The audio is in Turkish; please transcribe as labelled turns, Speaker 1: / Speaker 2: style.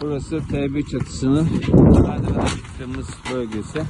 Speaker 1: Burası TB çatısının kırmızı bölgesi.